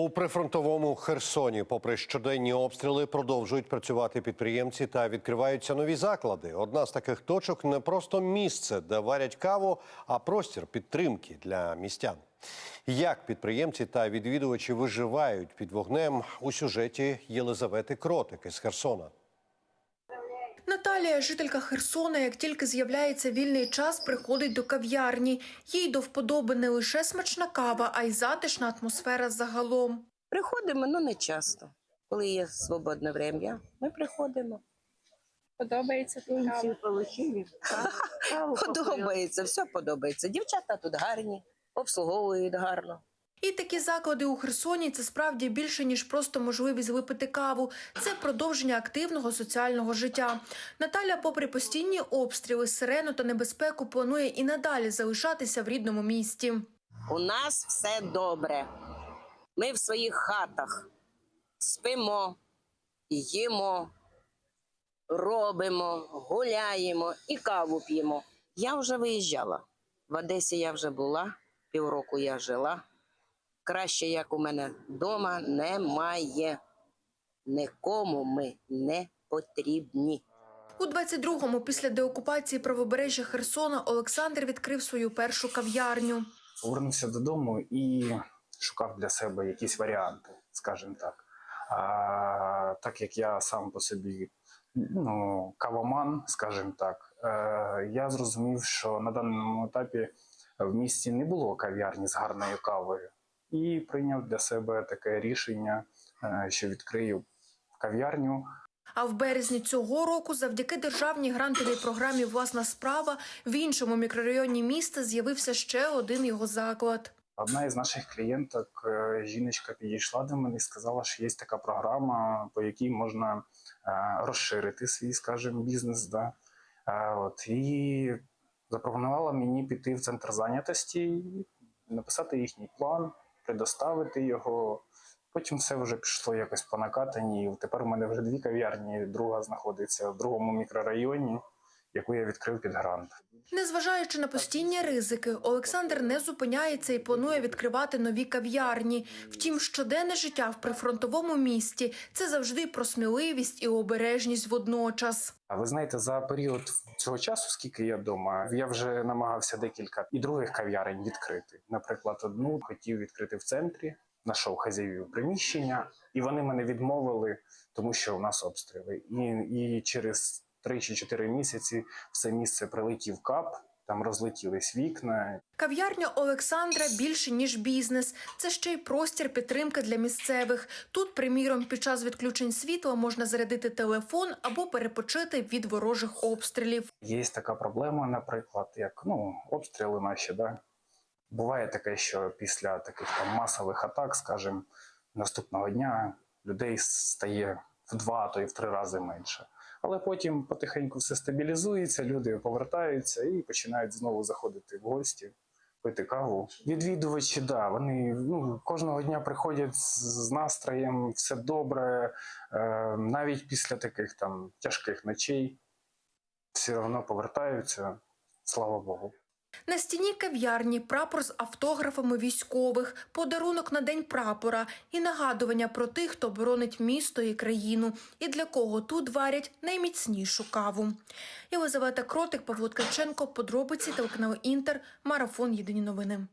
У прифронтовому Херсоні, попри щоденні обстріли, продовжують працювати підприємці та відкриваються нові заклади. Одна з таких точок не просто місце, де варять каву, а простір підтримки для містян. Як підприємці та відвідувачі виживають під вогнем у сюжеті Єлизавети Кротики з Херсона. Наталія, жителька Херсона, як тільки з'являється вільний час, приходить до кав'ярні. Їй до вподоби не лише смачна кава, а й затишна атмосфера загалом. Приходимо, ну не часто. Коли є свободне врем'я, ми приходимо. Подобається тут кава? Подобається, все подобається. Дівчата тут гарні, обслуговують гарно. І такі заклади у Херсоні це справді більше ніж просто можливість випити каву. Це продовження активного соціального життя. Наталя, попри постійні обстріли, сирену та небезпеку, планує і надалі залишатися в рідному місті. У нас все добре. Ми в своїх хатах спимо, їмо, робимо, гуляємо і каву п'ємо. Я вже виїжджала. В Одесі я вже була, півроку я жила. Краще, як у мене вдома, немає. Нікому ми не потрібні. У 22-му, після деокупації правобережжя Херсона, Олександр відкрив свою першу кав'ярню. повернувся додому і шукав для себе якісь варіанти, скажімо так. А, так як я сам по собі ну, кавоман, скажімо так, е, я зрозумів, що на даному етапі в місті не було кав'ярні з гарною кавою, і прийняв для себе таке рішення, е, що відкрию кав'ярню А в березні цього року, завдяки державній грантовій програмі Власна справа в іншому мікрорайоні міста з'явився ще один його заклад. Одна із наших клієнток, е, жіночка, підійшла до мене і сказала, що є така програма, по якій можна е, розширити свій, скажімо, бізнес. Да? От, і запропонувала мені піти в центр зайнятості, написати їхній план, предоставити його. Потім все вже пішло якось по накатанні. Тепер у мене вже дві кав'ярні, друга знаходиться в другому мікрорайоні, яку я відкрив під грант. Незважаючи на постійні ризики, Олександр не зупиняється і планує відкривати нові кав'ярні. Втім, щоденне життя в прифронтовому місті це завжди про сміливість і обережність водночас. А ви знаєте, за період цього часу, скільки я вдома, я вже намагався декілька і других кав'ярень відкрити. Наприклад, одну хотів відкрити в центрі, знайшов хазяїв приміщення, і вони мене відмовили, тому що у нас обстріли. І, і через 3 чи 4 місяці все місце прилетів кап, там розлетілись вікна, Кав'ярня Олександра більше ніж бізнес. Це ще й простір підтримки для місцевих. Тут, приміром, під час відключень світла можна зарядити телефон або перепочити від ворожих обстрілів. Є така проблема, наприклад, як ну, обстріли наші. Да? Буває таке, що після таких там масових атак, скажімо, наступного дня людей стає в два, а то й в три рази менше. Але потім потихеньку все стабілізується, люди повертаються і починають знову заходити в гості, пити каву. Відвідувачі, да, вони ну, кожного дня приходять з настроєм, все добре, е, навіть після таких там тяжких ночей все одно повертаються, слава Богу. На стіні кав'ярні прапор з автографами військових, подарунок на день прапора і нагадування про тих, хто боронить місто і країну, і для кого тут варять найміцнішу каву. Єлизавета Кротик, Павло Ткаченко, подробиці телеканал Інтер, марафон Єдині новини.